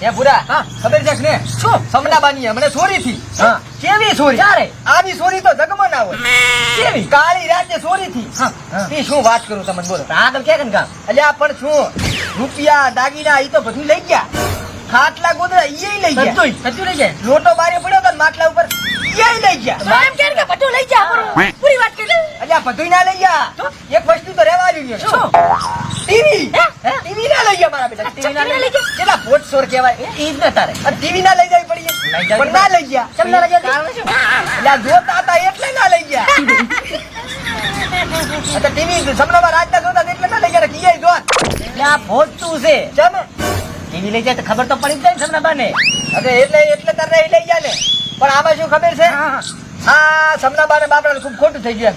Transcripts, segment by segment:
એ બુરા હા. ખબર છે કે ને શું? સમનાબાની હમણે ચોરી થી હા. કેવી ચોરી ક્યારે? આની ચોરી તો જગમાં ના હોય કેવી? કાળી રાતે ચોરી થી હા. એ શું વાત કરું તમને બોલો. આગળ કે કન કામ? અલ્યા પણ શું? રૂપિયા દાગીના ઈ તો બધું લઈ ગયા. ખાટલા ગોદડા ઈ લઈ ગયા. બધુંય, બધું લઈ ગયા. લોટો બારે પડ્યો તો માટલા ઉપર ઈ લઈ ગયા. એમ કે કે બધું લઈ ગયા પૂરી વાત કરી અલ્યા બધું ના લઈ ગયા. એક વસ્તુ તો રહેવા દીધી શું? ટીવી. ટીવી ના લઈ ગયા મારા બેટા. ટીવી ના લઈ ગયા? કેટલા કહેવાય. જ ને તારે. ટીવી ના લઈ જવી પડી પણ ના લઈ ગયા. કેમ ના લઈ ગયા? જોતા હતા એટલે ના લઈ ગયા. અચ્છા ટીવી સમનામાં રાજના જોતા એટલે ના લઈ ગયા. કિયાય જોત. એટલે આ ભોજતું છે. ચમ. ટીવી લઈ જાય તો ખબર તો પડી જ જાય ને સરના બાને અરે એટલે એટલે તારે એ લઈ ગયા ને. પણ આમાં શું ખબર છે? આ સમનાબા ને બાપડા ખૂબ ખોટું થઈ ગયું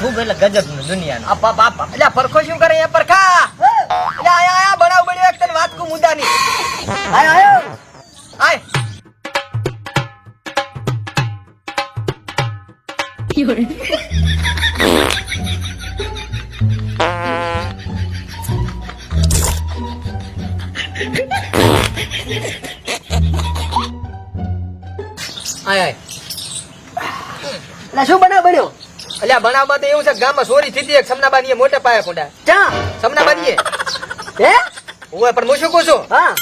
ખૂબ એટલે ગજબનું દુનિયાનું. આ બાપ બાપ એટલે પરખો શું કરે આય આયો. આય. 有人，આય. આય શું બનાવ બન્યો? બનાવમાં તો એવું છે કે ગામમાં ચોરી થઈ હતી એક સમનાબાની એ પાયા ફોડા. ક્યાં સમનાબાની હે? ઓય પણ હું શું કહું છું. હા.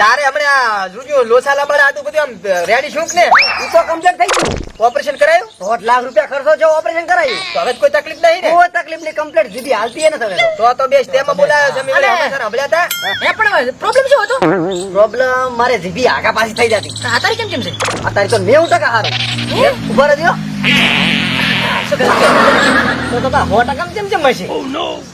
તારે હમણાં જોજો લોસા લાબાડા આટલું બધું આમ રેડી શું ને? ઈ તો કમજોર થઈ ગયું. ઓપરેશન કરાયું? દોઢ લાખ રૂપિયા ખર્ચો છે ઓપરેશન કરાયું. તો હવે કોઈ તકલીફ નહીં ને? કોઈ તકલીફ નહીં કમ્પ્લીટ જીબી હાલતી એને તમે તો તો બેસ તેમાં બોલાયો છે મેં અલે. હબળ્યા હતા. એ પણ પ્રોબ્લેમ શું હતો? પ્રોબ્લેમ મારે જીબી આગા પાછી થઈ જતી. અત્યારે કેમ કેમ છે? અત્યારે તો 90% હારો ઊભા રહ્યો શું કરે છે? તો તો બા સો ટકા કેમ કેમ હશે.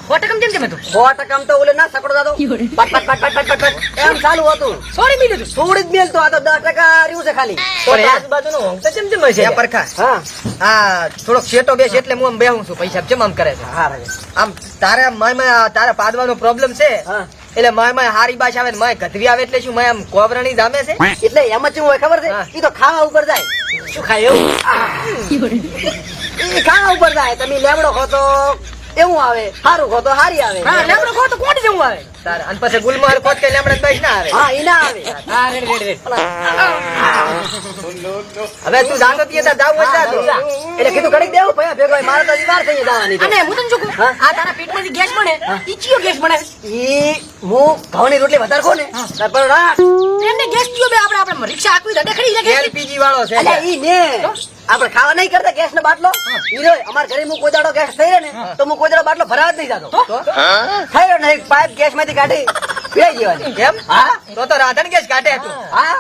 ખોટે કેમ કેમ કેમ હતું. સો ટકા તો ઓલે ના સકડો દાદો. 有人，પટ પટ પટ પટ પટ પટ એમ ચાલુ હતું. સોરી મીઠું હતું. જ મેલ તો આ તો દસ ટકા રહ્યું છે ખાલી. તો પણ એ- હોંગ તો કેમ કેમ હશે. પરખા. હા. આ થોડોક શેટો બેસ એટલે હું આમ બેહું છું. પૈસા જેમ આમ કરે છે. હા. આમ તારે માયમાં તારે પાડવાનો પ્રોબ્લેમ છે. એટલે મય હારી બાશ આવે મય માય ગધવી આવે એટલે શું? મય આમ કોબરાણી જામે છે? એટલે એમ જ શું હોય ખબર છે? એ તો ખાવા ઉપર જાય. શું ખાય એવું? 有人，ઈ ખાવા ઉપર થાય. તમે લેમડો ખો તો એવું આવે. સારું ખો તો હારી આવે. લેમડો ખો તો કોણ જેવું આવે? તારે. અને પછી ગુલમોહર ખોટ કે લેમડા બાઈશ ના આવે. હા ઈ ના આવે. હા રેડ રેડ રેડ. હવે તું જાતો તીએ તાર જાવું હોય તો એટલે કીધું ઘડીક દેવું ભયા ભેગો મારે તો હજી થઈ જવાની અને હું તને શું કહું? આ તારા પેટમાંથી ગેસ બને? ઈ ચિયો ગેસ બને? ઈ હું ઘઉંની રોટલી વધારે ખો ને તાર રાખ. એમને ગેસ ચિયો બે આપણે આપણે રિક્ષા આકવી દે ખડી વાળો છે. અલ્યા ઈ ને આપણે ખાવા નહીં કરતા ગેસ નો બાટલો રહ્યો. અમારા ઘરે હું કોઈ દાડો ગેસ થઈ રહે ને તો હું કોઈ દાડો બાટલો ભરાવા જ નહીં જતો? થઈ રહ્યો ને પાઇપ ગેસ માંથી કાઢી. પીવાઈ દેવાની કેમ હા? તો તો રાધણ ગેસ કાઢે તું. હા?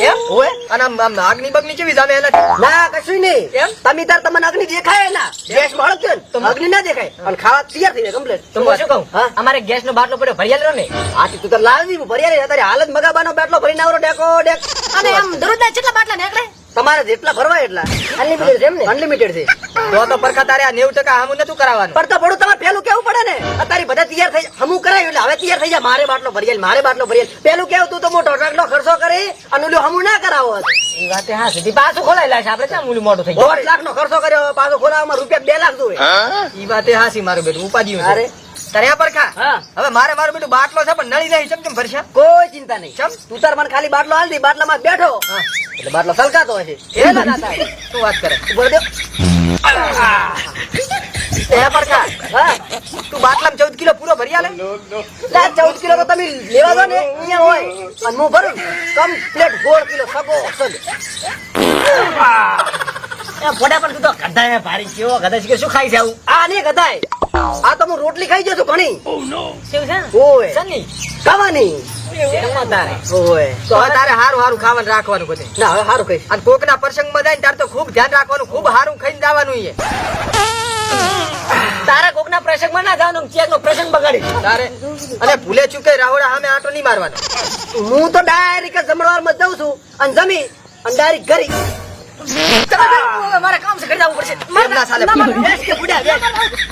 કેમ ઓય અને આમ આમ આગની બગની કેવી જામે એનાથી ના કશું નહીં. કેમ? તમે તાર તમને અગ્નિ દેખાય ગેસ મળે છે તો અગ્નિ ના દેખાય. અને ખાવા તૈયાર થઈ જાય કમ્પ્લીટ તો હું શું કહું? હા? અમારે ગેસ નો બાટલો પડ્યો ભરિયાલ રહ્યો ને? આથી તું તો લાવી હું ભર્યા રે હાલત મગાબાનો બાટલો ભરીને આવરો ડેકો ડેક. અને આમ દરરોજ કેટલા બાટલા નીકળે? તમારે જેટલા ભરવા એટલા. અનલિમિટેડ છે એમ ને? અનલિમિટેડ છે. તો તો પરખા તારે આ નેવું ટકા હમું નતું કરાવવાનું. પણ તો પડું તમારે પેલું કેવું પડે ને? અત્યારે બધા તૈયાર થઈ હમું કરાયું એટલે હવે તૈયાર થઈ જાય મારે બાટલો ભરિયાલ મારે બાટલો ભરિયાલ પેલું કેવું તું તો મોટો ટકલો ખર્ચો કરી અને ઓલું હમું ના કરાવો એ વાતે હા સીધી પાછું ખોલાયેલા છે. આપણે ક્યાં મૂલ્ય મોટું થઈ દોઢ લાખ નો ખર્ચો કર્યો પાછો ખોલાવવામાં રૂપિયા બે લાખ જોવે એ વાતે હાસી મારું બેટું. ઉપાડ્યું અરે. છે પર ખા. હવે મારે મારું બેટું બાટલો છે પણ નળી નહીં ચમ ભરશા કોઈ ચિંતા નહીં. ચમ? તું તાર મને ખાલી બાટલો હાલ દી બાટલામાં બેઠો. એટલે બાટલો સલકાતો હશે. એ ના ના શું વાત કરે? બોલ દે. તર્યા પર ખા. હા. તું બાટલામાં ચૌદ કિલો પૂરો ભરી આલે. લા ચૌદ કિલો તો તમે લેવા દો ને અહીંયા હોય. અને હું ભરું. કમ્પ્લેટ ગોળ કિલો સગો ફોટા પણ તું તો ગધા ભારી કેવો ગધા છે કે શું ખાઈ છે આવું? આ નહીં ગધાય. આ તમે રોટલી ખાઈ જશો ઘણી. ઓય. ખાવાની. તારે. ઓય. તો હવે તારે હારું હારું ખાવાનું રાખવાનું બધે. ના હવે સારું કહીશ. અને કોકના પ્રસંગમાં જાય તારે તો ખૂબ ધ્યાન રાખવાનું ખૂબ હારું ખાઈને જવાનું છે તારા કોકના પ્રસંગમાં ના જવાનું ચેક નો પ્રસંગ બગાડી તારે અને ભૂલે ચૂકે રાવડા અમે આટો નહીં મારવાનો. હું તો ડાયરેક્ટ જમણવારમાં જઉં છું અને જમી અને ડાયરેક્ટ ઘરી. મારે કામ છે કરી જવું પડશે ના. ના, મારે.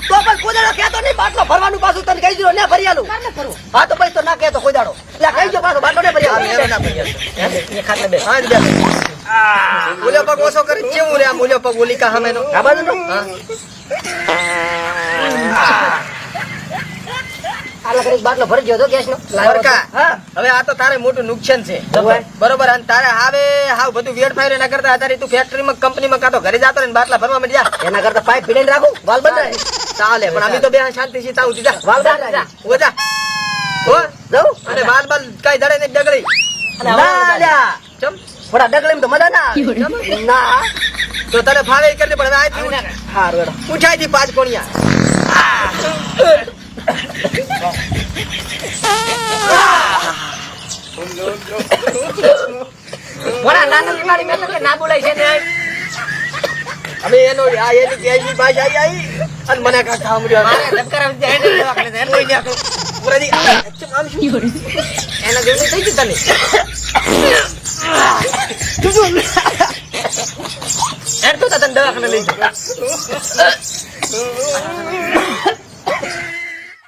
તો પણ કહેતો નહીં બાટલો ભરવાનું પાછું તને કહી દીધું ને ભરી આલું હા તો પછી તો ના કહેતો કોઈ દાડો એટલે કહી દો પાછો બાટલો ને ભરી આ આલું. મેરો ના પડી જશે. એ ખાટલે બેસ હા બે. મૂલ્યો પગ ઓછો કરી કેવું રે આ મૂલ્યો પગ ઓલિકા સામેનો આ બાજુ નો હા. કરી બાટલો ભરી ગયો હતો. હવે આ તો તારે મોટું નુકસાન છે. બરોબર અને તારે હવે હાવ બધું વેડફાઈ એના કરતા અત્યારે તું ફેક્ટરીમાં કંપનીમાં કાં તો ઘરે જતો ને બાટલા ભરવા જા. એના કરતા પાઇપ ભીડીને રાખું? વાલ બંધ ચાલે પણ અમે તો બે શાંતિ થી તાવ દીધા વાલ બંધ રહે. હો જાઉં? અને બાલ બાલ કઈ દડે ને ડગડી અને હવે ના લ્યા. ચમ? થોડા ડગલીમાં તો મજા ના ના. તો તને ફાવે એ પણ હવે. ઉઠાઈ દી પાંચ કોણિયા. મોડા નાના કલાડી મેં કે ના બોલાય છે ને અમે એનો આ એની ગેસની ભાષા આવી આવી અને મને કાં કામ રહ્યો મારે ધબકાર જાય ને દવાખાને જાય. કોઈ નહીં પુરાજી, આમ શું? એના જેવું થઈ ગયું તને હેડ તો તને દવાખાને લઈ જાઉં.